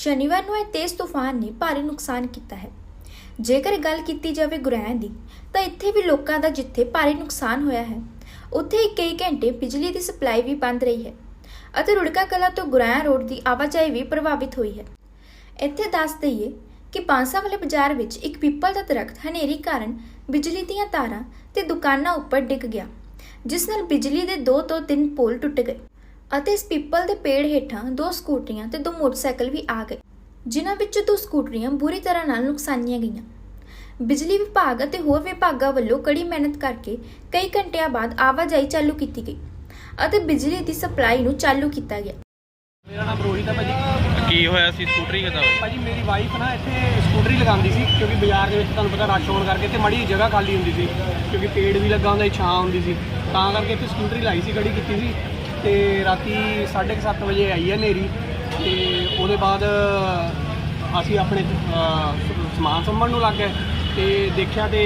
ਸ਼ਨੀਵਾਰ ਨੂੰ ਇਹ ਤੇਜ਼ ਤੂਫਾਨ ਨੇ ਭਾਰੀ ਨੁਕਸਾਨ ਕੀਤਾ ਹੈ। ਜੇਕਰ ਗੱਲ ਕੀਤੀ ਜਾਵੇ ਗੁਰੈਣ ਦੀ, ਤਾਂ ਇੱਥੇ ਵੀ ਲੋਕਾਂ ਦਾ ਜਿੱਥੇ ਭਾਰੀ ਨੁਕਸਾਨ ਹੋਇਆ ਹੈ, ਉੱਥੇ ਹੀ ਕਈ ਘੰਟੇ ਬਿਜਲੀ ਦੀ ਸਪਲਾਈ ਵੀ ਬੰਦ ਰਹੀ ਹੈ ਅਤੇ ਰੁੜਕਾ ਕਲਾ ਤੋਂ ਗੁਰੈਣ ਰੋਡ ਦੀ ਆਵਾਜਾਈ ਵੀ ਪ੍ਰਭਾਵਿਤ ਹੋਈ ਹੈ। ਇੱਥੇ ਦੱਸ ਦਈਏ ਕਿ ਪਾਂਸਾ ਵਾਲੇ ਬਾਜ਼ਾਰ ਵਿੱਚ ਇੱਕ ਪੀਪਲ ਦਾ ਦਰਖਤ ਹਨੇਰੀ ਕਾਰਨ ਬਿਜਲੀ ਦੀਆਂ ਤਾਰਾਂ ਤੇ ਦੁਕਾਨਾਂ ਉੱਪਰ ਡਿੱਗ ਗਿਆ, ਜਿਸ ਨਾਲ ਬਿਜਲੀ ਦੇ ਦੋ ਤੋਂ ਤਿੰਨ ਪੋਲ ਟੁੱਟ ਗਏ। ਅਤੇ ਇਸ ਪਿੱਪਲ ਦੇ ਪੇੜ ਹੇਠਾਂ ਦੋ ਸਕੂਟਰੀਆਂ ਤੇ ਦੋ ਮੋਟਰਸਾਈਕਲ ਵੀ ਆ ਗਏ ਜਿਨ੍ਹਾਂ ਵਿੱਚੋਂ ਦੋ ਸਕੂਟਰੀਆਂ ਬੁਰੀ ਤਰ੍ਹਾਂ ਨਾਲ ਨੁਕਸਾਨੀਆਂ ਗਈਆਂ। ਬਿਜਲੀ ਵਿਭਾਗ ਅਤੇ ਹੋਰ ਵਿਭਾਗਾਂ ਵੱਲੋਂ ਕੜੀ ਮਿਹਨਤ ਕਰਕੇ ਕਈ ਘੰਟਿਆਂ ਬਾਅਦ ਆਵਾਜਾਈ ਚਾਲੂ ਕੀਤੀ ਗਈ ਅਤੇ ਬਿਜਲੀ ਦੀ ਸਪਲਾਈ ਨੂੰ ਚਾਲੂ ਕੀਤਾ ਗਿਆ। ਮੇਰਾ ਨਾਮ ਰੋਹਿਤ ਹੈ ਭਾਜੀ। ਕੀ ਹੋਇਆ ਸੀ? ਸਕੂਟਰੀ ਕਿੱਦਾਂ ਹੋਈ? ਭਾਜੀ ਮੇਰੀ ਵਾਈਫ ਨਾ ਇੱਥੇ ਸਕੂਟਰੀ ਲਗਾਉਂਦੀ ਸੀ ਕਿਉਂਕਿ ਬਾਜ਼ਾਰ ਦੇ ਵਿੱਚ ਤੁਹਾਨੂੰ ਪਤਾ ਰਸ਼ ਹੋਣ ਕਰਕੇ ਤੇ ਮੜੀ ਜਗ੍ਹਾ ਖਾਲੀ ਹੁੰਦੀ ਸੀ ਕਿਉਂਕਿ ਪੇੜ ਵੀ ਲੱਗਾ ਹੁੰਦਾ ਸੀ ਛਾਂ ਹੁੰਦੀ ਸੀ। ਤਾਂ ਕਰਕੇ ਇੱਥੇ ਸਕੂਟਰੀ ਲਾਈ ਸੀ ਖੜੀ ਕੀਤੀ ਸੀ। ਤੇ ਰਾਤੀ 7:30 ਵਜੇ ਆਈ ਹੈ ਹਨੇਰੀ ਤੇ ਉਹਦੇ ਬਾਅਦ ਅਸੀਂ ਆਪਣੇ ਸਮਾਨ ਸੰਭਣ ਨੂੰ ਲੱਗ ਗਏ ਤੇ ਦੇਖਿਆ ਤੇ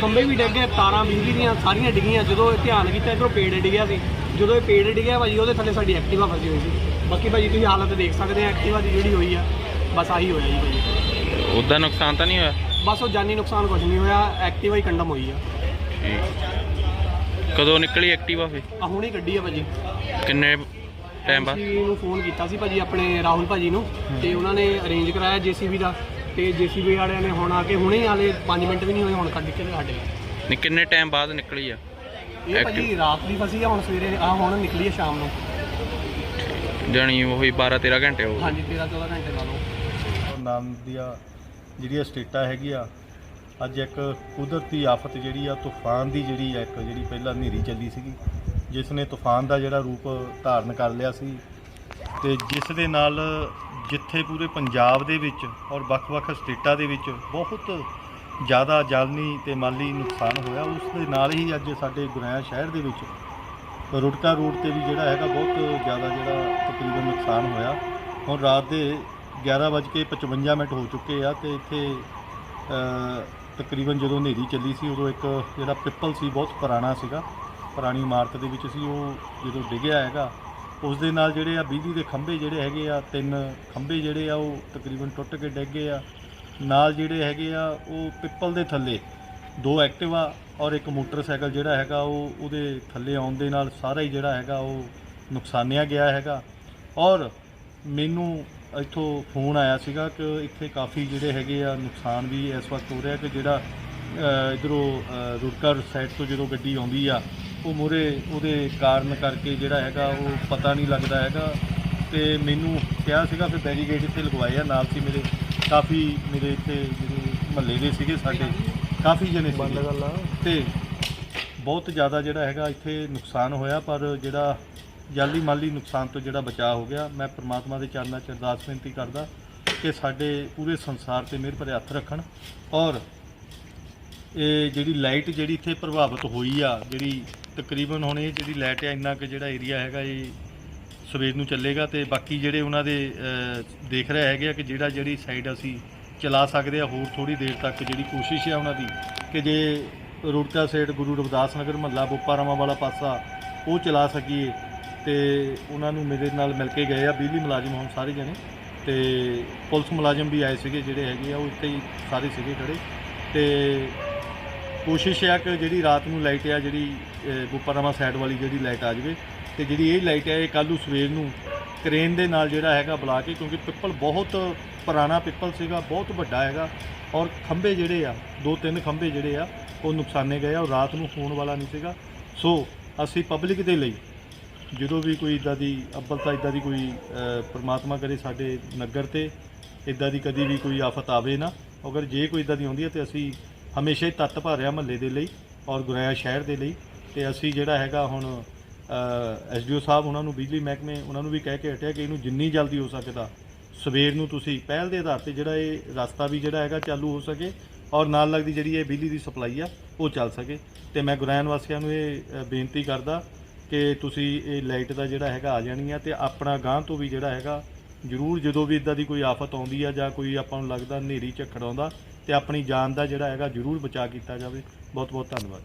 ਖੰਭੇ ਵੀ ਡਿੱਗ ਗਏ ਤਾਰਾਂ ਬਿਜਲੀ ਦੀਆਂ ਸਾਰੀਆਂ ਡਿੱਗੀਆਂ ਜਦੋਂ ਇਹ ਧਿਆਨ ਕੀਤਾ ਇਧਰੋਂ ਪੇੜ ਡਿੱਗਿਆ ਸੀ। ਜਦੋਂ ਇਹ ਪੇੜ ਡਿੱਗਿਆ ਭਾਜੀ ਉਹਦੇ ਥੱਲੇ ਸਾਡੀ ਐਕਟਿਵਾ ਫਸੀ ਹੋਈ ਸੀ। ਬਾਕੀ ਭਾਜੀ ਤੁਸੀਂ ਹਾਲਤ ਦੇਖ ਸਕਦੇ ਆ ਐਕਟਿਵਾ ਦੀ ਜਿਹੜੀ ਹੋਈ ਆ ਬਸ ਆਹੀ ਹੋਇਆ ਜੀ ਭਾਜੀ। ਉਹਦਾ ਨੁਕਸਾਨ ਤਾਂ ਨਹੀਂ ਹੋਇਆ? ਬਸ ਉਹ ਜਾਨੀ ਨੁਕਸਾਨ ਕੁਝ ਨਹੀਂ ਹੋਇਆ ਐਕਟਿਵਾ ਹੀ ਕੰਡਮ ਹੋਈ ਆ। ਠੀਕ। ਕਦੋਂ ਨਿਕਲੀ ਐਕਟਿਵਾ ਫੇ? ਆ ਹੁਣੇ ਗੱਡੀ ਆ ਭਾਜੀ। ਕਿੰਨੇ ਟਾਈਮ ਬਾਅਦ? ਅਸੀਂ ਨੂੰ ਫੋਨ ਕੀਤਾ ਸੀ ਭਾਜੀ ਆਪਣੇ ਰਾਹੁਲ ਭਾਜੀ ਨੂੰ ਤੇ ਉਹਨਾਂ ਨੇ ਅਰੇਂਜ ਕਰਾਇਆ ਜੀਸੀਬੀ ਦਾ। ਤੇ ਜੀਸੀਬੀ ਵਾਲਿਆਂ ਨੇ ਹੁਣ ਆ ਕੇ ਹੁਣੇ ਹਾਲੇ 5 ਮਿੰਟ ਵੀ ਨਹੀਂ ਹੋਏ ਹੁਣ ਕੱਢ ਕੇ ਸਾਡੇ ਨਹੀਂ ਕਿੰਨੇ ਟਾਈਮ ਬਾਅਦ ਨਿਕਲੀ ਆ? ਇਹ ਭਾਜੀ ਰਾਤ ਦੀ ਫਸੀ ਆ ਹੁਣ ਸਵੇਰੇ ਆ ਹੁਣ ਨਿਕਲੀ ਆ ਸ਼ਾਮ ਨੂੰ। ਜਾਣੀ ਉਹੀ 12 13 ਘੰਟੇ ਹੋ ਗਏ। ਹਾਂਜੀ 13 14 ਘੰਟੇ ਲਾ ਲਓ। ਨਾਮ ਦੀਆਂ ਜਿਹੜੀਆਂ ਸਟੇਟਾਂ ਹੈਗੀਆਂ ਅੱਜ ਇੱਕ ਕੁਦਰਤੀ ਆਫਤ ਜਿਹੜੀ ਆ, ਤੂਫਾਨ ਦੀ ਜਿਹੜੀ ਆ, ਇੱਕ ਜਿਹੜੀ ਪਹਿਲਾਂ ਹਨੇਰੀ ਚੱਲੀ ਸੀਗੀ ਜਿਸ ਨੇ ਤੂਫਾਨ ਦਾ ਜਿਹੜਾ ਰੂਪ ਧਾਰਨ ਕਰ ਲਿਆ ਸੀ ਤੇ ਜਿਸ ਦੇ ਨਾਲ ਜਿੱਥੇ ਪੂਰੇ ਪੰਜਾਬ ਦੇ ਵਿੱਚ ਔਰ ਵੱਖ-ਵੱਖ ਸਟੇਟਾਂ ਦੇ ਵਿੱਚ ਬਹੁਤ ਜ਼ਿਆਦਾ ਜਾਨੀ ਤੇ ਮਾਲੀ ਨੁਕਸਾਨ ਹੋਇਆ, ਉਸ ਦੇ ਨਾਲ ਹੀ ਅੱਜ ਸਾਡੇ ਗੁਰੈਆ ਸ਼ਹਿਰ ਦੇ ਵਿੱਚ ਰੁੜਕਾ ਰੋਡ ਤੇ ਵੀ ਜਿਹੜਾ ਹੈਗਾ, ਬਹੁਤ ਜ਼ਿਆਦਾ ਜਿਹੜਾ ਤਕਰੀਬਨ ਨੁਕਸਾਨ ਹੋਇਆ। ਹੁਣ ਰਾਤ ਦੇ 11:55 ਮਿੰਟ ਹੋ ਚੁੱਕੇ ਆ ਤੇ ਇੱਥੇ ਤਕਰੀਬਨ ਜਦੋਂ ਹਨੇਰੀ ਚੱਲੀ ਸੀ, ਉਦੋਂ ਇੱਕ ਜਿਹੜਾ ਪਿੱਪਲ ਸੀ, ਬਹੁਤ ਪੁਰਾਣਾ ਸੀਗਾ। ਪੁਰਾਣੀ ਇਮਾਰਤ ਦੇ ਵਿੱਚ ਸੀ, ਉਹ ਜਦੋਂ ਡਿੱਗਿਆ ਹੈਗਾ, ਉਸ ਦੇ ਨਾਲ ਜਿਹੜੇ ਆ ਬਿਜਲੀ ਦੇ ਖੰਭੇ ਜਿਹੜੇ ਹੈਗੇ ਆ, ਤਿੰਨ ਖੰਭੇ ਜਿਹੜੇ ਆ, ਉਹ ਤਕਰੀਬਨ ਟੁੱਟ ਕੇ ਡਿੱਗ ਗਏ ਆ। ਨਾਲ ਜਿਹੜੇ ਹੈਗੇ ਆ, ਉਹ ਪਿੱਪਲ ਦੇ ਥੱਲੇ, ਦੋ ਐਕਟਿਵਾ ਔਰ ਇੱਕ ਮੋਟਰਸਾਈਕਲ ਜਿਹੜਾ ਹੈਗਾ, ਉਹ ਉਹਦੇ ਥੱਲੇ ਆਉਣ ਦੇ ਨਾਲ ਸਾਰਾ ਹੀ ਜਿਹੜਾ ਹੈਗਾ, ਉਹ ਨੁਕਸਾਨਿਆ ਗਿਆ ਹੈਗਾ। ਔਰ ਮੈਨੂੰ ਇੱਥੋਂ ਫੋਨ ਆਇਆ ਸੀਗਾ ਕਿ ਇੱਥੇ ਕਾਫੀ ਜਿਹੜੇ ਹੈਗੇ ਆ ਨੁਕਸਾਨ ਵੀ ਇਸ ਵਕਤ ਹੋ ਰਿਹਾ ਕਿ ਜਿਹੜਾ ਇੱਧਰੋਂ ਅ, ਰੁੜਕਾ ਸਾਈਡ ਤੋਂ ਜਦੋਂ ਗੱਡੀ ਆਉਂਦੀ ਆ ਉਹ ਮੂਹਰੇ ਉਹਦੇ ਕਾਰਨ ਕਰਕੇ ਜਿਹੜਾ ਹੈਗਾ ਉਹ ਪਤਾ ਨਹੀਂ ਲੱਗਦਾ ਹੈਗਾ। ਤੇ ਮੈਨੂੰ ਕਿਹਾ ਸੀਗਾ ਫਿਰ ਬੈਰੀਗੇਡ ਇੱਥੇ ਲਗਵਾਏ ਆ ਨਾਲ ਸੀ ਮੇਰੇ ਕਾਫੀ ਮੇਰੇ ਇੱਥੇ ਜਿਹੜੇ ਮਹੱਲੇ ਦੇ ਸੀਗੇ ਸਾਡੇ ਕਾਫੀ ਜਣੇ ਸੀਗੇ। ਤੇ ਬਹੁਤ ਜ਼ਿਆਦਾ ਜਿਹੜਾ ਹੈਗਾ ਇੱਥੇ ਨੁਕਸਾਨ ਹੋਇਆ ਪਰ ਜਿਹੜਾ ਜਾਲੀ ਮਾਲੀ ਨੁਕਸਾਨ ਤੋਂ ਜਿਹੜਾ ਬਚਾਅ ਹੋ ਗਿਆ, ਮੈਂ ਪ੍ਰਮਾਤਮਾ ਦੇ ਚਰਨਾਂ 'ਚ ਅਰਦਾਸ ਬੇਨਤੀ ਕਰਦਾ ਕਿ ਸਾਡੇ ਪੂਰੇ ਸੰਸਾਰ ਤੇ ਮਿਹਰ ਭਰੇ ਹੱਥ ਰੱਖਣ ਔਰ ਇਹ ਜਿਹੜੀ ਲਾਈਟ ਜਿਹੜੀ ਇੱਥੇ ਪ੍ਰਭਾਵਿਤ ਹੋਈ ਆ, ਜਿਹੜੀ ਤਕਰੀਬਨ ਹੁਣ ਇਹ ਜਿਹੜੀ ਲਾਈਟ ਆ, ਇੰਨਾ ਕਿ ਜਿਹੜਾ ਏਰੀਆ ਹੈਗਾ ਇਹ ਸਵੇਰ ਨੂੰ ਚੱਲੇਗਾ ਤੇ ਬਾਕੀ ਜਿਹੜੇ ਉਹਨਾਂ ਦੇ ਦੇਖ ਰਹੇ ਹੈਗੇ ਆ ਕਿ ਜਿਹੜਾ ਜਿਹੜੀ ਸਾਈਡ ਅਸੀਂ ਚਲਾ ਸਕਦੇ ਆ, ਹੋਰ ਥੋੜੀ ਦੇਰ ਤੱਕ ਜਿਹੜੀ ਕੋਸ਼ਿਸ਼ ਆ ਉਹਨਾਂ ਦੀ ਕਿ ਜੇ ਰੁੜਕਾ ਸਾਈਡ ਗੁਰੂ ਰਵਿਦਾਸ ਨਗਰ, ਮਹੱਲਾ ਬੋਪਾਰਾਮਾ ਵਾਲਾ ਪਾਸਾ ਉਹ ਚਲਾ ਸਕੀਏ ਤੇ ਉਹਨਾਂ ਨੂੰ ਮੇਰੇ ਨਾਲ ਮਿਲ ਕੇ ਗਏ ਆ ਬਿਜਲੀ ਮੁਲਾਜ਼ਮ ਹੁਣ ਸਾਰੇ ਜਣੇ। ਤੇ ਪੁਲਿਸ ਮੁਲਾਜ਼ਮ ਵੀ ਆਏ ਸੀਗੇ ਜਿਹੜੇ ਹੈਗੇ ਆ ਉਹ ਇੱਥੇ ਹੀ ਸਾਰੇ ਸੀਗੇ ਖੜੇ। ਤੇ ਕੋਸ਼ਿਸ਼ ਹੈ ਕਿ ਜਿਹੜੀ ਰਾਤ ਨੂੰ ਲਾਈਟ ਆ ਜਿਹੜੀ ਅਹ, ਬੋਪਾਰਾਮਾ ਸਾਈਡ ਵਾਲੀ ਜਿਹੜੀ ਲਾਈਟ ਆ ਜਾਵੇ। ਤੇ ਜਿਹੜੀ ਇਹ ਲਾਈਟ ਹੈ ਇਹ ਕੱਲ੍ਹ ਨੂੰ ਸਵੇਰ ਨੂੰ ਕ੍ਰੇਨ ਦੇ ਨਾਲ ਜਿਹੜਾ ਹੈਗਾ ਬੁਲਾ ਕੇ ਕਿਉਂਕਿ ਪਿੱਪਲ ਬਹੁਤ ਪੁਰਾਣਾ ਪਿੱਪਲ ਸੀਗਾ ਬਹੁਤ ਵੱਡਾ ਹੈਗਾ। ਔਰ ਖੰਭੇ ਜਿਹੜੇ ਆ ਦੋ ਤਿੰਨ ਖੰਭੇ ਜਿਹੜੇ ਆ ਉਹ ਨੁਕਸਾਨੇ ਗਏ ਆ ਔਰ ਰਾਤ ਨੂੰ ਹੋਣ ਵਾਲਾ ਨਹੀਂ ਸੀਗਾ। ਸੋ ਅਸੀਂ ਪਬਲਿਕ ਦੇ ਲਈ ਜਦੋਂ ਵੀ ਕੋਈ ਇਦਾਂ ਦੀ ਅੱਬਲ ਤਾਂ ਇਦਾਂ ਦੀ ਕੋਈ ਅ, ਪ੍ਰਮਾਤਮਾ ਕਰੇ ਸਾਡੇ ਨਗਰ ਤੇ ਇਦਾਂ ਦੀ ਕਦੀ ਵੀ ਕੋਈ ਆਫਤ ਆਵੇ ਨਾ ਅਗਰ ਜੇ ਕੋਈ ਇਦਾਂ ਦੀ ਆਉਂਦੀ ਹੈ ਤੇ ਅਸੀਂ ਹਮੇਸ਼ਾ ਹੀ ਤੱਤ ਭਾਰਿਆ ਮਹੱਲੇ ਦੇ ਲਈ ਔਰ ਗੁਰਾਇਆ ਸ਼ਹਿਰ ਦੇ ਲਈ ਤੇ ਅਸੀਂ ਜਿਹੜਾ ਹੈਗਾ ਹੁਣ ਐਸਡੀਓ ਸਾਹਿਬ ਉਹਨਾਂ ਨੂੰ ਬਿਜਲੀ ਮਹਿਕਮੇ ਉਹਨਾਂ ਨੂੰ ਵੀ ਕਹਿ ਕੇ ਹਟਿਆ ਕਿ ਇਹਨੂੰ ਜਿੰਨੀ ਜਲਦੀ ਹੋ ਸਕਦਾ ਸਵੇਰ ਨੂੰ ਤੁਸੀਂ ਪਹਿਲ ਦੇ ਆਧਾਰ ਤੇ ਜਿਹੜਾ ਇਹ ਰਸਤਾ ਵੀ ਜਿਹੜਾ ਹੈਗਾ ਚਾਲੂ ਹੋ ਸਕੇ ਔਰ ਨਾਲ ਲੱਗਦੀ ਜਿਹੜੀ ਇਹ ਬਿਜਲੀ ਦੀ ਸਪਲਾਈ ਆ ਉਹ ਚੱਲ ਸਕੇ। ਤੇ ਮੈਂ ਗੁਰਾਇਨ ਵਾਸੀਆਂ ਨੂੰ ਇਹ ਬੇਨਤੀ ਕਰਦਾ ਕਿ ਤੁਸੀਂ ਇਹ ਲਾਈਟ ਦਾ ਜਿਹੜਾ ਹੈਗਾ ਆ ਜਾਣੀ ਆ ਤੇ ਆਪਣਾ ਗਾਂ ਤੋਂ ਵੀ ਜਿਹੜਾ ਹੈਗਾ, ਜ਼ਰੂਰ ਜਦੋਂ ਵੀ ਇਦਾਂ ਦੀ ਕੋਈ ਆਫਤ ਆਉਂਦੀ ਆ ਜਾਂ ਕੋਈ ਆਪਾਂ ਨੂੰ ਲੱਗਦਾ ਹਨੇਰੀ ਝੱਖੜ ਆਉਂਦਾ, ਤੇ ਆਪਣੀ ਜਾਨ ਦਾ ਜਿਹੜਾ ਹੈਗਾ ਜ਼ਰੂਰ ਬਚਾਅ ਕੀਤਾ ਜਾਵੇ। ਬਹੁਤ ਬਹੁਤ ਧੰਨਵਾਦ